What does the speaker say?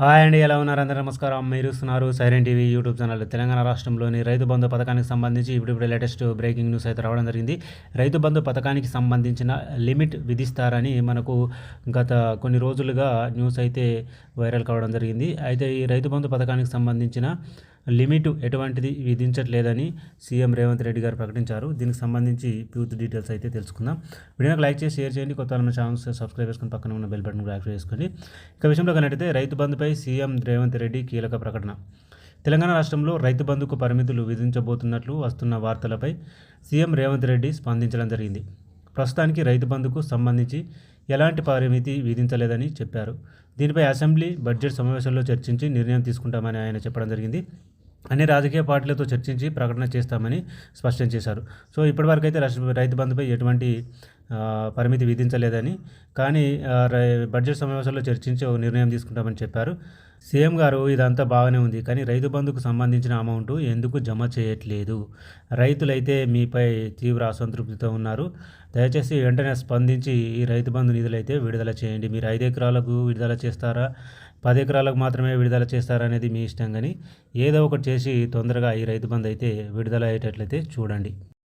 Hi అండి ఎలా ఉన్నారు? అందరూ నమస్కారం. మీరు ఇస్తున్నారు Siren TV YouTube channel Telangana రాష్ట్రంలోని రైతు బంధు పథకానికి సంబంధించి ఇప్పుడు లేటెస్ట్ బ్రేకింగ్ న్యూస్ అయితే రావడం జరిగింది. రైతు బంధు పథకానికి సంబంధించిన లిమిట్ విధిస్తారని మనకు గత కొన్ని రోజులుగా న్యూస్ అయితే వైరల్ కావడం జరిగింది. అయితే ఈ రైతు బంధు పథకానికి సంబంధించిన లిమిట్ ఎటువంటిది విధించట్లేదని సీఎం రేవంత్ రెడ్డి గారు ప్రకటించారు. దీనికి సంబంధించి పూర్తి డీటెయిల్స్ అయితే తెలుసుకుందాం. వీడియోకి లైక్ చేసి షేర్ చేయండి. కొత్త మన ఛానల్స్ సబ్స్క్రైబ్ చేసుకుని పక్కన ఉన్న బెల్ బటన్ కూడా యాక్టివ్ చేసుకోండి. ఇక విషయంలో కనట్టయితే రైతు బంధుపై సీఎం రేవంత్ రెడ్డి కీలక ప్రకటన. తెలంగాణ రాష్ట్రంలో రైతు బంధుకు పరిమితులు విధించబోతున్నట్లు వస్తున్న వార్తలపై సీఎం రేవంత్ రెడ్డి స్పందించడం జరిగింది. ప్రస్తుతానికి రైతు బంధుకు సంబంధించి ఎలాంటి పరిమితి విధించలేదని చెప్పారు. దీనిపై అసెంబ్లీ బడ్జెట్ సమావేశంలో చర్చించి నిర్ణయం తీసుకుంటామని ఆయన చెప్పడం జరిగింది. అన్ని రాజకీయ పార్టీలతో చర్చించి ప్రకటన చేస్తామని స్పష్టం చేశారు. సో ఇప్పటివరకు అయితే రైతు బంధుపై ఎటువంటి పరిమితి విధించలేదని. కానీ బడ్జెట్ సమావేశంలో చర్చించి ఒక నిర్ణయం తీసుకుంటామని చెప్పారు. సీఎం గారు ఇదంతా బాగానే ఉంది కానీ రైతు బంధుకు సంబంధించిన అమౌంట్ ఎందుకు జమ చేయట్లేదు? రైతులైతే మీపై తీవ్ర అసంతృప్తితో ఉన్నారు. దయచేసి వెంటనే స్పందించి ఈ రైతు బంధు నిధులైతే విడుదల చేయండి. మీరు ఐదు ఎకరాలకు విడుదల చేస్తారా? పది ఎకరాలకు మాత్రమే విడుదల చేస్తారా అనేది మీ ఇష్టం కానీ ఏదో ఒకటి చేసి తొందరగా ఈ రైతు బంధు అయితే విడుదల అయ్యేటట్లయితే చూడండి.